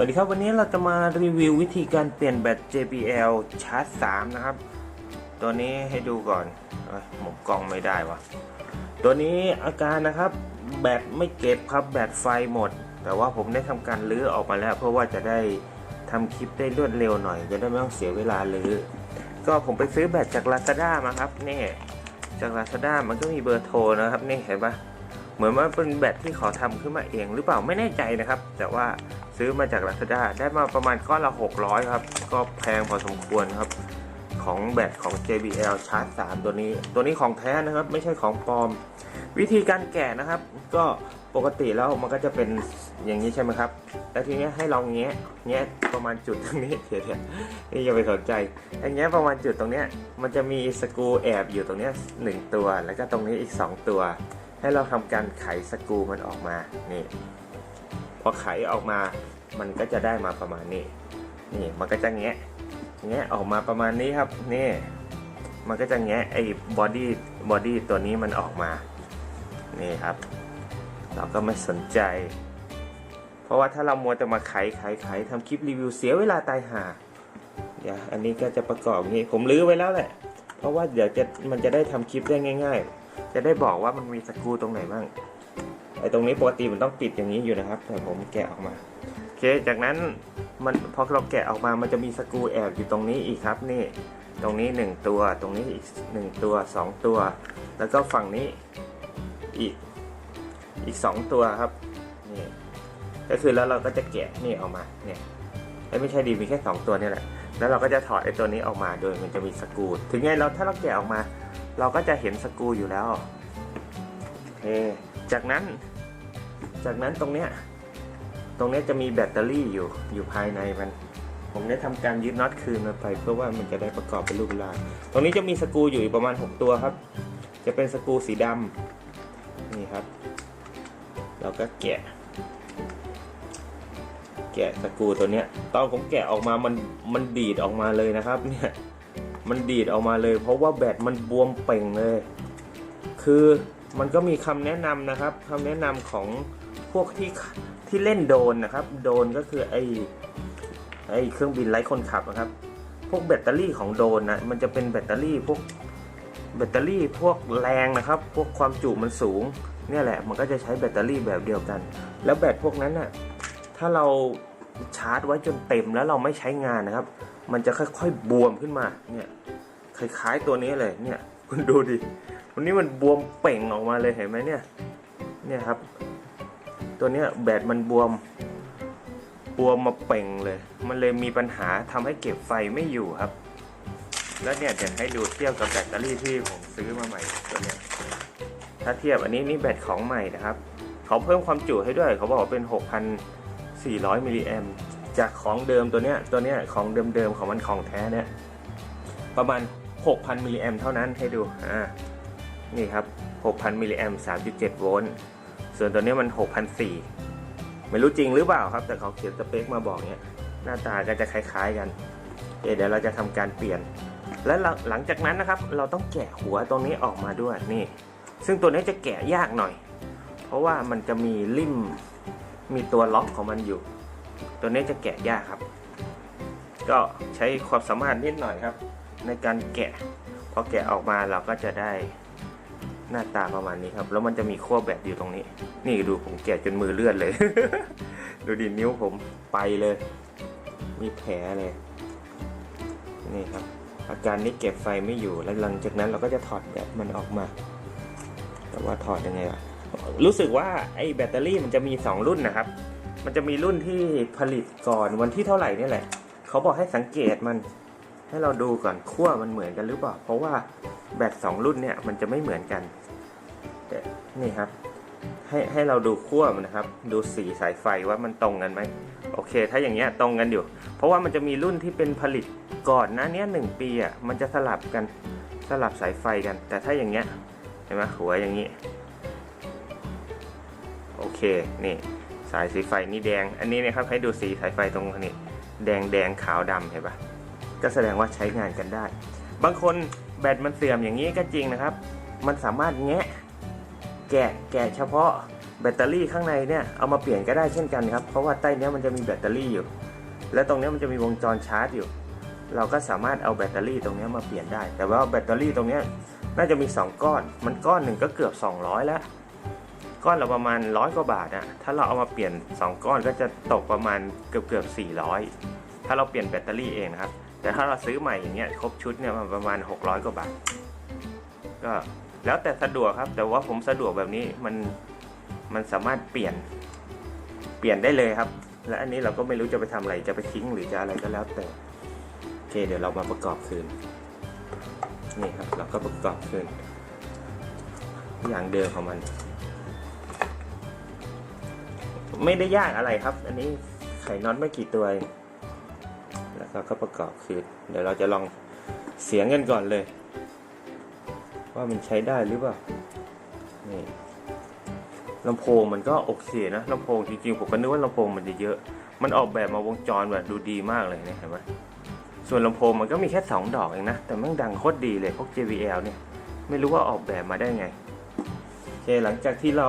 วัสดีครับวันนี้เราจะมารีวิววิธีการเปลี่ยนแบต JBL ชาร์จ 3 นะครับ ตัวนี้ให้ดูก่อนหมุนกล้องไม่ได้วะตัวนี้อาการนะครับ แบตไม่เก็บครับแบตไฟหมด แต่ว่าผมได้ทำการรื้อออกมาแล้ว เพราะว่าจะได้ทำคลิปได้รวดเร็วหน่อยจะได้ไม่ต้องเสียเวลารื้อก็ผมไปซื้อแบตจาก Lazada มาครับนี่จาก Lazada มันก็มีเบอร์โทรนะครับนี่เห็นปะเหมือนว่าเป็นแบตที่เขาทำขึ้นมาเองหรือเปล่าไม่แน่ใจนะครับ แต่ว่า ซื้อมาจาก Lazada ได้มาประมาณก้อนละ 600 ครับ ก็แพงพอสมควรครับ ของแบตของ JBL ชาร์จ 3 ตัวนี้ ตัวนี้ของแท้นะครับ ไม่ใช่ของปลอม วิธีการแกะนะครับ ก็ปกติแล้วมันก็จะเป็นอย่างนี้ใช่ไหมครับ แล้วทีนี้ให้ลองแงะแงะประมาณจุดตรงนี้เดี๋ยวเดี๋ยวนี่อย่าไปสนใจไอ้แงะประมาณจุดตรงเนี้ย มันจะมีสกรูแอบอยู่ตรงเนี้ยหนึ่งตัว แล้วก็ตรงนี้อีก 2 ตัว ให้เราทำการไขสกรูมันออกมา นี่ อไขออกมามันก็จะได้มาประมาณนี้ นี่มันก็จะแงะแงะออกมาประมาณนี้ครับนี่มันก็จะแงะไอ้บอดี้บอดี้ตัวนี้มันออกมานี่ครับ เราก็ไม่สนใจ เพราะว่าถ้าเรามัวแต่มาไขไขไขทำคลิปรีวิวเสียเวลาตายห่าเดี๋ยวอันนี้ก็จะประกอบอย่างนี้ผมรื้อไว้แล้วแหละ เพราะว่าเดี๋ยวจะมันจะได้ทำคลิปได้ง่าย ๆ จะได้บอกว่ามันมีสกูตรงไหนบ้าง ไอ้ตรงนี้ปกติมันต้องปิดอย่างนี้อยู่นะครับแต่ผมแกะออกมาโอเคจากนั้นมันพอเราแกะออกมามันจะมีสกรูแอบอยู่ตรงนี้อีกครับนี่ตรงนี้หนึ่งตัวตรงนี้อีกหนึ่งตัวสองตัว แล้วก็ฝั่งนี้อีกอีกสองตัวครับนี่ก็คือแล้วเราก็จะแกะนี่ออกมาเนี่ยเอ้ไม่ใช่ดีมีแค่สองตัวนี่แหละแล้วเราก็จะถอดไอ้ตัวนี้ออกมาโดยมันจะมีสกูถึงไงเราถ้าเราแกะออกมา เราก็จะเห็นสกูอยู่แล้วโอเคจากนั้น จากนั้นตรงเนี้ยตรงเนี้ยจะมีแบตเตอรี่อยู่อยู่ภายในมัน ผมได้ทำการยึดน็อตคืนมันไปเพื่อว่ามันจะได้ประกอบเป็นรูปเป็นร่างตรงนี้จะมีสกูอยู่ประมาณ 6 ตัวครับ จะเป็นสกูสีดำนี่ครับ เราก็แกะ แกะสกูตัวเนี้ยตอนผมแกะออกมามันมันดีดออกมาเลยนะครับเนี่ยมันดีดออกมาเลย เพราะว่าแบตมันบวมเป่งเลย คือมันก็มีคำแนะนำนะครับคำแนะนำของ พวกที่ที่เล่นโดนนะครับ โดนก็คือไอไอเครื่องบินไร้คนขับนะครับ พวกแบตเตอรี่ของโดนนะมันจะเป็นแบตเตอรี่พวกแบตเตอรี่พวกแรงนะครับ พวกความจุมันสูงเนี่ยแหละ มันก็จะใช้แบตเตอรี่แบบเดียวกัน แล้วแบตพวกนั้นน่ะถ้าเราชาร์จไว้จนเต็มแล้วเราไม่ใช้งานนะครับ มันจะค่อยๆบวมขึ้นมาเนี่ยคล้ายๆตัวนี้เลยเนี่ยคุณดูดิวันนี้มันบวมเป่งออกมาเลยเห็นไหมเนี่ยเนี่ยครับ ตัวเนี้ยแบตมันบวมบวมมาเป่งเลย มันเลยมีปัญหาทำให้เก็บไฟไม่อยู่ครับ แล้วเนี่ยเดี๋ยวให้ดูเทียบกับแบตเตอรี่ที่ผมซื้อมาใหม่ตัวเนี้ยถ้าเทียบอันนี้นี่แบตของใหม่นะครับเขาเพิ่มความจุให้ด้วย เขาบอกว่าเป็น 6,400 มิลลิแอมจากของเดิมตัวเนี้ยตัวเนี้ยของเดิมๆของมันของแท้เนี่ยประมาณ 6,000 มิลลิแอมเท่านั้นให้ดูอ่านี่ครับ 6,000 มิลลิแอม3.7 โวลต์ ส่วนตัวนี้มัน6,004ไม่รู้จริงหรือเปล่าครับ แต่เขาเขียนสเปคมาบอกเนี้ยหน้าตาก็จะคล้ายๆกันเดี๋ยวเราจะทำการเปลี่ยน และหลังจากนั้นนะครับ เราต้องแกะหัวตรงนี้ออกมาด้วยนี่ ซึ่งตัวนี้จะแกะยากหน่อย เพราะว่ามันจะมีลิ่มมีตัวล็อกของมันอยู่ ตัวนี้จะแกะยากครับ ก็ใช้ความสามารถนิดหน่อยครับ ในการแกะพอแกะออกมาเราก็จะได้ หน้าตาประมาณนี้ครับ แล้วมันจะมีขั้วแบตอยู่ตรงนี้ นี่ดูผมแกะจนมือเลือนเลย ดูดินิ้วผมไปเลย มีแผลเลย นี่ครับ อาการนี้เก็บไฟไม่อยู่ แล้วหลังจากนั้นเราก็จะถอดแบตมันออกมา แต่ว่าถอดยังไงวะรู้สึกว่าไอ้แบตเตอรี่มันจะมี 2 รุ่นนะครับ มันจะมีรุ่นที่ผลิตก่อนวันที่เท่าไหร่นี่แหละ เขาบอกให้สังเกตมัน ให้เราดูก่อนขั้วมันเหมือนกันหรือเปล่า เพราะว่า แบตสองรุ่นเนี่ยมันจะไม่เหมือนกันแต่นี่ครับ ให้ให้เราดูขั้วมันนะครับ ดูสีสายไฟว่ามันตรงกันไหมโอเค ถ้าอย่างเงี้ยตรงกันอยู่ เพราะว่ามันจะมีรุ่นที่เป็นผลิตก่อนหน้าเนี้ยหนึ่งปีอะมันจะสลับกันสลับสายไฟกัน แต่ถ้าอย่างเงี้ยเห็นไหมหัวอย่างนี้โอเคนี่สายสีไฟนี่แดง อันนี้นะครับให้ดูสีสายไฟตรงนี้ แดงแดงขาวดำเห็นปะก็แสดงว่าใช้งานกันได้ บางคน แบตมันเสื่อมอย่างนี้ก็จริงนะครับ มันสามารถแงะแกะแกะเฉพาะแบตเตอรี่ข้างในเนี่ยเอามาเปลี่ยนก็ได้เช่นกันครับ เพราะว่าใต้เนี้ยมันจะมีแบตเตอรี่อยู่ และตรงเนี้ยมันจะมีวงจรชาร์จอยู่ เราก็สามารถเอาแบตเตอรี่ตรงเนี้ยมาเปลี่ยนได้ แต่ว่าแบตเตอรี่ตรงเนี้ยน่าจะมี 2 ก้อน มันก้อนหนึ่งก็เกือบ 200 แล้ว ก้อนละประมาณร้อยกว่าบาทอะถ้าเราเอามาเปลี่ยน 2 ก้อนก็จะตกประมาณเกือบเกือบ400 ถ้าเราเปลี่ยนแบตเตอรี่เองนะครับ แต่ถ้าเราซื้อใหม่อย่างเงี้ยครบชุดเนี่ยมันประมาณ 600 กว่าบาท ก็แล้วแต่สะดวกครับ แต่ว่าผมสะดวกแบบนี้มันมันสามารถเปลี่ยนเปลี่ยนได้เลยครับ และอันนี้เราก็ไม่รู้จะไปทำอะไรจะไปทิ้งหรือจะอะไรก็แล้วแต่โอเคเดี๋ยวเรามาประกอบคืนนี่ครับเราก็ประกอบคืนอย่างเดิมของมัน ไม่ได้ยากอะไรครับ อันนี้ไขน็อตไม่กี่ตัวเอง แล้วก็ประกอบคืนเดี๋ยวเราจะลองเสียงกันก่อนเลย ว่ามันใช้ได้หรือเปล่านี่ลำโพงมันก็โอเคนะลำโพงจริงๆผมก็นึกว่าลำโพงมันจะเยอะ มันออกแบบมาวงจรแบบดูดีมากเลยเนี่ยเห็นไหมส่วนลำโพงมันก็มีแค่สองดอกเองนะ แต่แม่งดังโคตรดีเลยพวก JBL เนี่ย ไม่รู้ว่าออกแบบมาได้ไงโอเคหลังจากที่เรา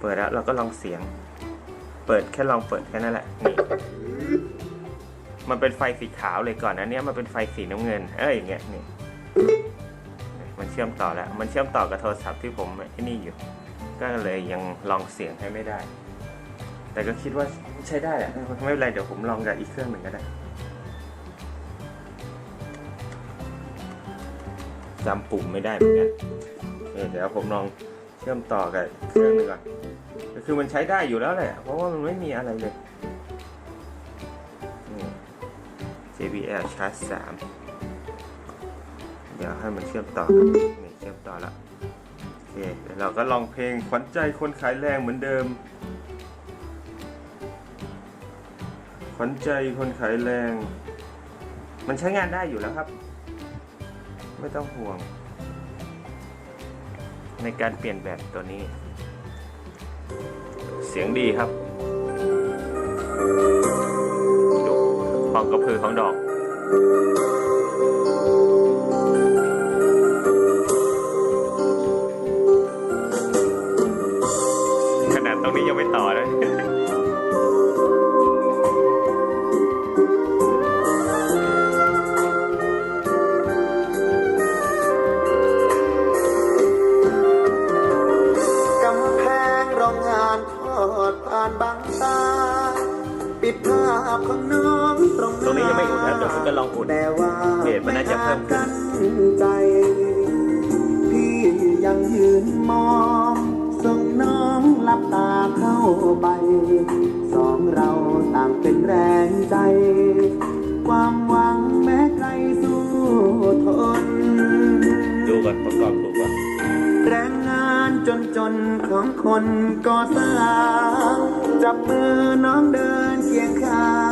เปิดแล้วเราก็ลองเสียง เปิดแค่ลองเปิดแค่นั้นแหละนี่ มันเป็นไฟสีขาวเลยก่อนนะเนี้ยมันเป็นไฟสีน้ำเงิน เอ้ยอย่างเงี้ยนี่มันเชื่อมต่อแล้ว มันเชื่อมต่อกับโทรศัพท์ที่ผมที่นี่อยู่ ก็เลยยังลองเสียงให้ไม่ได้ แต่ก็คิดว่าใช้ได้อะไม่เป็นไรเดี๋ยวผมลองกับอีกเครื่องหนึ่งก็ได้จำปุ่มไม่ได้เหมือนกันเออเดี๋ยวผมลองเชื่อมต่อกับเครื่องหนึ่งก่อนก็คือมันใช้ได้อยู่แล้วแหละ เพราะว่ามันไม่มีอะไรเลย JBL Charge 3 เดี๋ยวให้มันเชื่อมต่อกันนี่เชื่อมต่อแล้วโอเคเดี๋ยวเราก็ลองเพลงขวัญใจคนขายแรงเหมือนเดิม ขวัญใจคนขายแรง มันใช้งานได้อยู่แล้วครับ ไม่ต้องห่วง ในการเปลี่ยนแบบตัวนี้ เสียงดีครับดู ความกระพือของดอกขนาดตรงนี้ยังไม่ต่อเลยกำแพงโรงงานทอดผ่านบางตา ปิดภาพของน้อง ตรงตรงนี้ยังไม่อุ่นนะเดี๋ยวผมจะลองอุ่นแต่ว่าเบสมันน่าจะเพิ่มขึ้นกันใจพี่ยังยืนมองส่งน้องหลับตาเข้าไปสองเราต่างเป็นแรงใจ ความหวังแม้ใครสู้ทน ดูก่อนประกอบถูกป่ะแรงงานจนจนๆของคนก่อสร้างจับมือน้องเดินเคียงข้า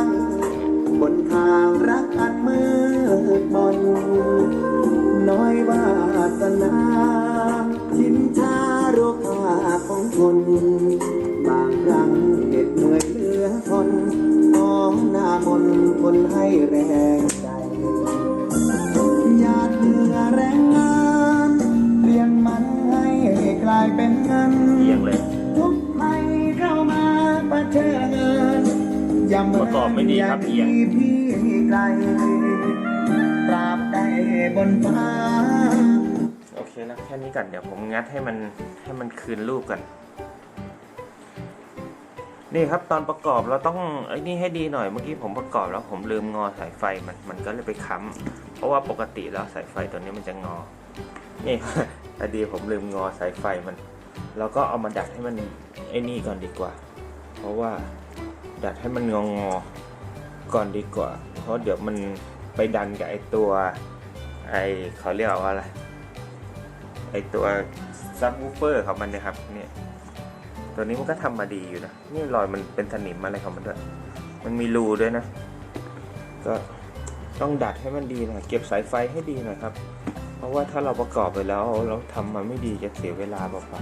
งบนทางรักอันมืดมนน้อยวาสนาชินชาโรคาของคน บางครั้งเหน็ดเหนื่อยเหลือทนของหน้ามนต์คนให้แรงใจหยาดเหงื่อแรงงานเปลี่ยนมันให้กลายเป็นเงินเอียงเลยทุกภัยเข้ามาประเชิญอย่าเหมือนประกอบไม่ดีครับเอียงที่พี่ไกล ตราบใดบนฟ้า โอเคแล้วแค่นี้ก่อนเดี๋ยวผมงัดให้มันให้มันคืนรูปกันนี่ครับตอนประกอบเราต้องไอ้นี่ให้ดีหน่อยเมื่อกี้ผมประกอบแล้วผมลืมงอสายไฟมันมันก็เลยไปค้ำเพราะว่าปกติแล้วสายไฟตัวนี้มันจะงอ นี่พอดีผมลืมงอสายไฟมัน เราก็เอามาดัดให้มันไอ้นี่ก่อนดีกว่า เพราะว่าดัดให้มันงองอ ก่อนดีกว่า เพราะเดี๋ยวมันไปดันกับไอตัวไอเขาเรียกว่าอะไรไอตัวซับวูเฟอร์ของมันนะครับเนี่ยตัวนี้มันก็ทำมาดีอยู่นะนี่รอยมันเป็นสนิมอะไรของมันด้วยมันมีรูด้วยนะ ก็ต้องดัดให้มันดีหน่อยเก็บสายไฟให้ดีหน่อยครับ เพราะว่าถ้าเราประกอบไปแล้วเราทำมาไม่ดีจะเสียเวลาเปล่า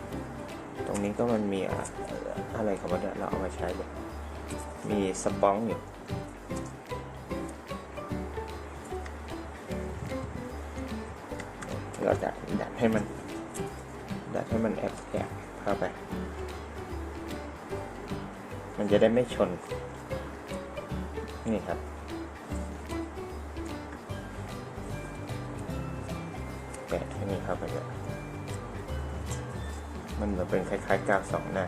ๆตรงนี้ก็มันมี อะไรของมันเนี่ยเราเอามาใช้เลยมีสปองอยู่เราจะดัดให้มัน ดัดให้มันแอบแอบเข้าไป มันจะได้ไม่ชน นี่ครับ แปะที่นี่เข้าไปเลยมันเหมือนเป็นคล้ายๆกาวสองหน้า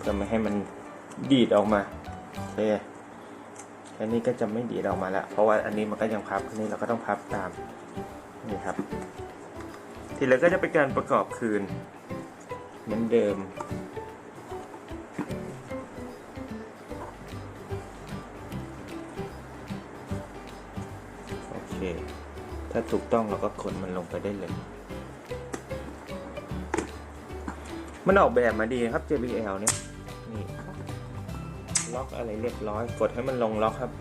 เพื่อไม่ให้มันดีดออกมาโอเคอันนี้ก็จะไม่ดีดออกมาแล้วเพราะว่าอันนี้มันก็ยังพับอันนี้เราก็ต้องพับตามนี่ครับ ทีเหลือก็จะเป็นการประกอบคืนเหมือนเดิมโอเค ถ้าถูกต้องเราก็ขนมันลงไปได้เลย มันออกแบบมาดีครับ JBL เนี่ย ล็อกอะไรเรียบร้อย กดให้มันลงล็อกครับ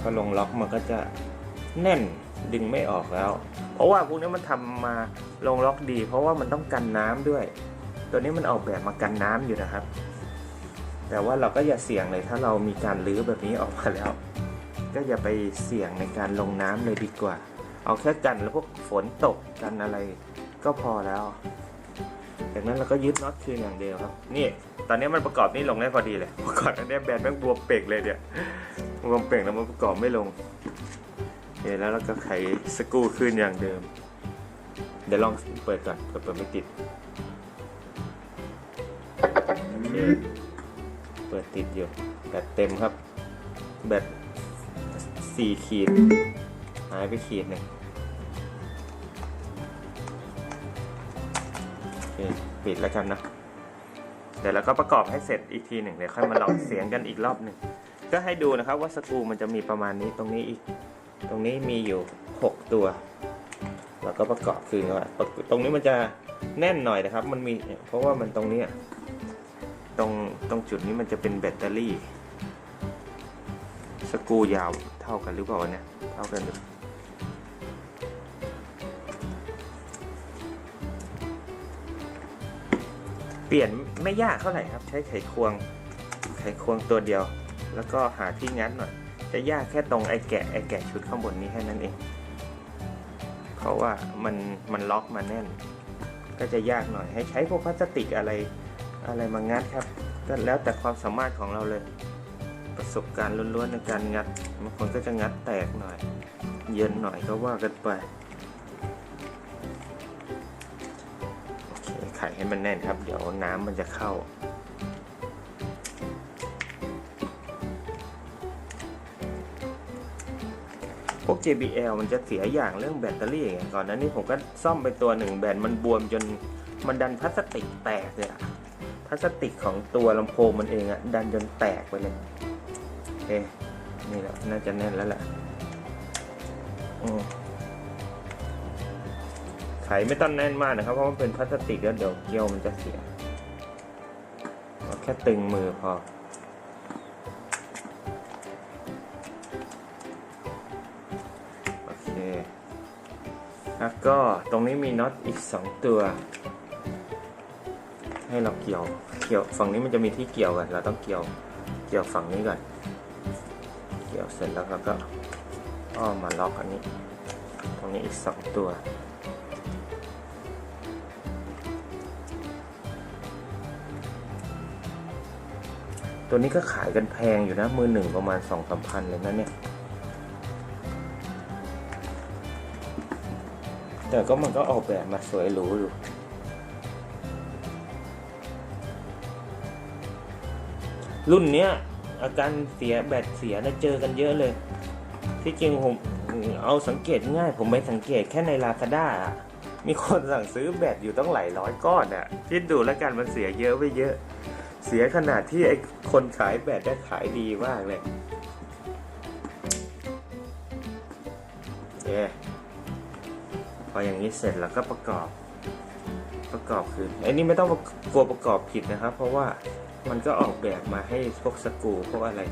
พอลงล็อกมันก็จะแน่นดึงไม่ออกแล้ว เพราะว่าพวกนี้มันทำมาลงล็อกดี เพราะว่ามันต้องกันน้ำด้วย ตัวนี้มันออกแบบมากันน้ำอยู่นะครับ แต่ว่าเราก็อย่าเสี่ยงเลยถ้าเรามีการลื้อแบบนี้ออกมาแล้ว ก็อย่าไปเสี่ยงในการลงน้ำเลยดีกว่า เอาแค่กันแล้วพวกฝนตกกันอะไรก็พอแล้ว จากนั้นเราก็ยึดน็อตคืนอย่างเดียวครับ นี่ ตอนนี้มันประกอบนี่ลงได้พอดีเลยเมื่อก่อนอันเนี้ยแบนแม่งบวมเป่งเลยเนี่ยบวมเป่งแล้วมันประกอบไม่ลงโอเคแล้วเราก็ไขสกรูคืนอย่างเดิม เดี๋ยวลองเปิดก่อนเปิดเปิดไม่ติดเคเปิดติดอยู่แบตเต็มครับ แบตสี่ขีดหายไปขีดหนึ่ง คปิดแล้วกันนะเดี๋ยวเราก็ประกอบให้เสร็จอีกทีหนึ่งเดี๋ยวค่อยมาลองเสียงกันอีกรอบหนึ่งก็ให้ดูนะครับว่าสกรูมันจะมีประมาณนี้ตรงนี้อีก ตรงนี้มีอยู่ 6 ตัวเราก็ประกอบคืนว่าตรงนี้มันจะแน่นหน่อยนะครับ มันมีเพราะว่ามันตรงนี้ตรงตรงจุดนี้มันจะเป็นแบตเตอรี่ สกรูยาวเท่ากันหรือเปล่าเนี่ยเท่ากันหรือ เปลี่ยนไม่ยากเท่าไหร่ครับ ใช้ไขควงไขควงตัวเดียว แล้วก็หาที่งัดหน่อย จะยากแค่ตรงไอ้แกะไอ้แกะชุดข้างบนนี้แค่นั้นเอง เพราะว่ามันมันล็อกมาแน่น ก็จะยากหน่อยให้ใช้พวกพลาสติกอะไรอะไรมางัดครับ ก็แล้วแต่ความสามารถของเราเลย ประสบการณ์ล้วนๆในการงัดบางคนก็จะงัดแตกหน่อย เย็นหน่อยก็ว่ากันไป ไขให้มันแน่นครับ เดี๋ยวน้ำมันจะเข้า พวก JBL มันจะเสียอย่างเรื่องแบตเตอรี่ไงก่อนนั้นนี่ผมก็ซ่อมไปตัวหนึ่งแบตมันบวมจนมันดันพลาสติกแตกเลยอะพลาสติกของตัวลำโพงมันเองอะดันจนแตกไปเลยโอเคนี่แหละน่าจะแน่นแล้วแหละอืม ไขไม่ต้องแน่นมากนะครับ เพราะมันเป็นพลาสติกแล้วเดี๋ยวเกลียวมันจะเสียแค่ตึงมือพอโอเคแล้วก็ตรงนี้มีน็อตอีก 2 ตัว ให้เราเกี่ยวเกี่ยวฝั่งนี้มันจะมีที่เกี่ยวกันเราต้องเกี่ยวเกี่ยวฝั่งนี้ก่อนเกี่ยวเสร็จแล้วเราก็อ้อมมาล็อกอันนี้ ตรงนี้อีก 2 ตัว ตัวนี้ก็ขายกันแพงอยู่นะ มือหนึ่งประมาณ2องสามพันเลยนะเนี่ย แต่ก็มันก็ออกแบบมาสวยหรูอยู่รุ่นเนี้ยอาการเสียแบตเสียนะเจอกันเยอะเลย ที่จริงผมเอาสังเกตง่าย ผมไปสังเกตแค่ในลาซาด้ามีคนสั่งซื้อแบตอยู่ต้องหลายร้อยก้อนอะคิดดูแล้วกันมันเสียเยอะไปเยอะ เสียขนาดที่ไอ้คนขายแบตได้ขายดีมากเลยเย้พออย่างนี้เสร็จแล้วก็ประกอบ ประกอบคือไอ้นี่ไม่ต้องกลัวประกอบผิดนะครับ เพราะว่ามันก็ออกแบบมาให้พวกสกูพวกอะไร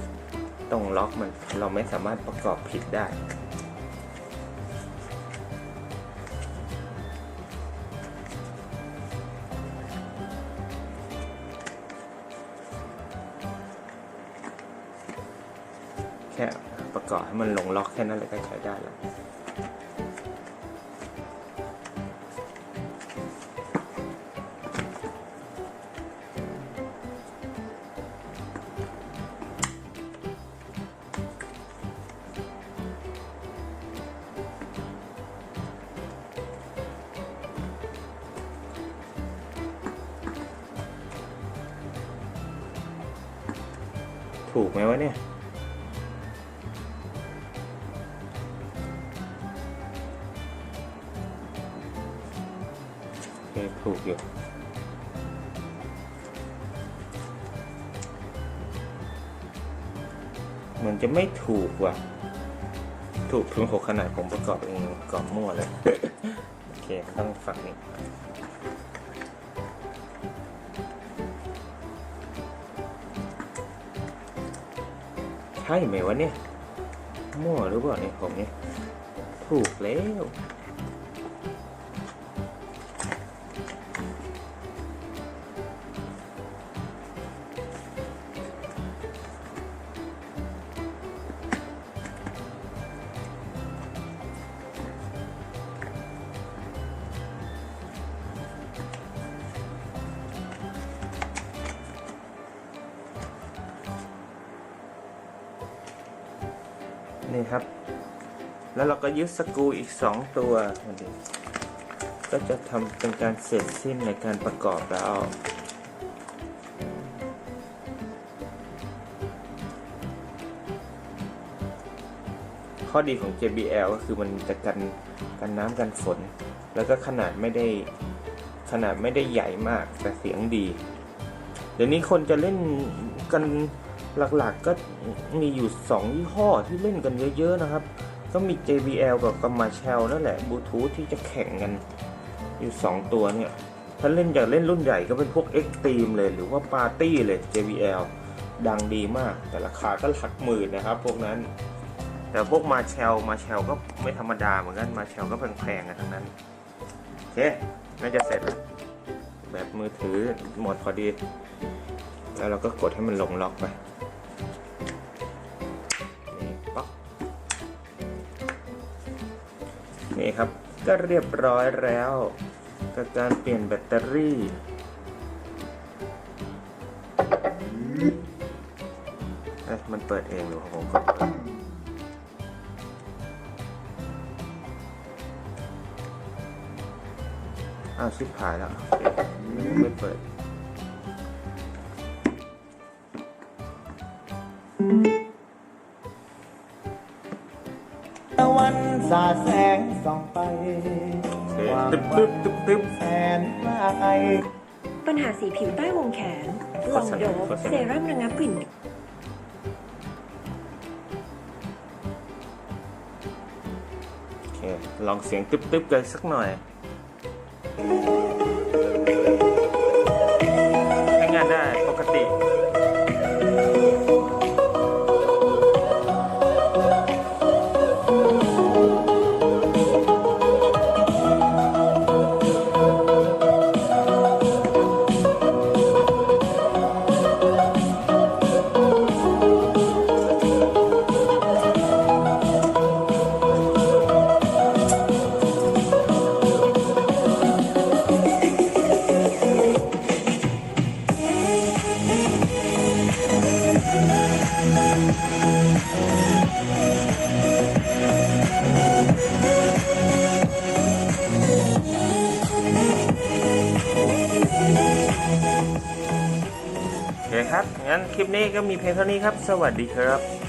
ตรงล็อกมันเราไม่สามารถประกอบผิดได้ ล็อกแค่นั้นเลยก็ใช้ได้แล้วถูกไหมวะเนี่ย อยู่เหมือนจะไม่ถูกว่ะ ถูกถึงหกขนาดผมประกอบเองกรอบมั่วเลย โอเคต้องฝั่งนี้ใช่ไหมวะเนี่ยมั่วหรือเปล่าเนี่ยผมเนี่ยถูกแล้ว นี่ครับ แล้วเราก็ยึดสกรูอีก 2 ตัวมันดีก็จะทำเป็นการเสร็จสิ้นในการประกอบแล้วข้อดีของ JBL ก็คือมันจะกันกันน้ำกันฝน แล้วก็ขนาดไม่ได้ขนาดไม่ได้ใหญ่มากแต่เสียงดี เดี๋ยวนี้คนจะเล่นกัน หลักๆก็มีอยู่ 2 ยี่ห้อที่เล่นกันเยอะ ๆ นะครับ ก็มี JBL กับกับมาเชลนั่นแหละบลูทูธที่จะแข่งกันอยู่ 2 ตัวเนี่ย ถ้าเล่นอยากเล่นรุ่นใหญ่ก็เป็นพวก Extreme เลย หรือว่า Party เลย JBL ดังดีมาก แต่ราคาก็หลักหมื่นนะครับ พวกนั้น แต่พวกมาเชลมาเชลก็ไม่ธรรมดาเหมือนกันมาเชลก็แพงๆกันทั้งนั้นโอเคน่าจะเสร็จแล้วแบบมือถือหมดพอดี แล้วเราก็กดให้มันลงล็อกไป นี่ครับก็เรียบร้อยแล้วกับการเปลี่ยนแบตเตอรี่ เอ๊ะมันเปิดเองหรือผมกดเปิดอ้าวชิบหายแล้วไม่เปิด สาแสงส่องไปความตึ๊บตึ๊บตึ๊บแสนไกลปัญหาสีผิวใต้วงแขนลองโดบโฆษณาเซรั่มระงับกลิ่นลองเสียงตึ๊บๆกันสักหน่อย งั้นคลิปนี้ก็มีเพียงเท่านี้ครับ สวัสดีครับ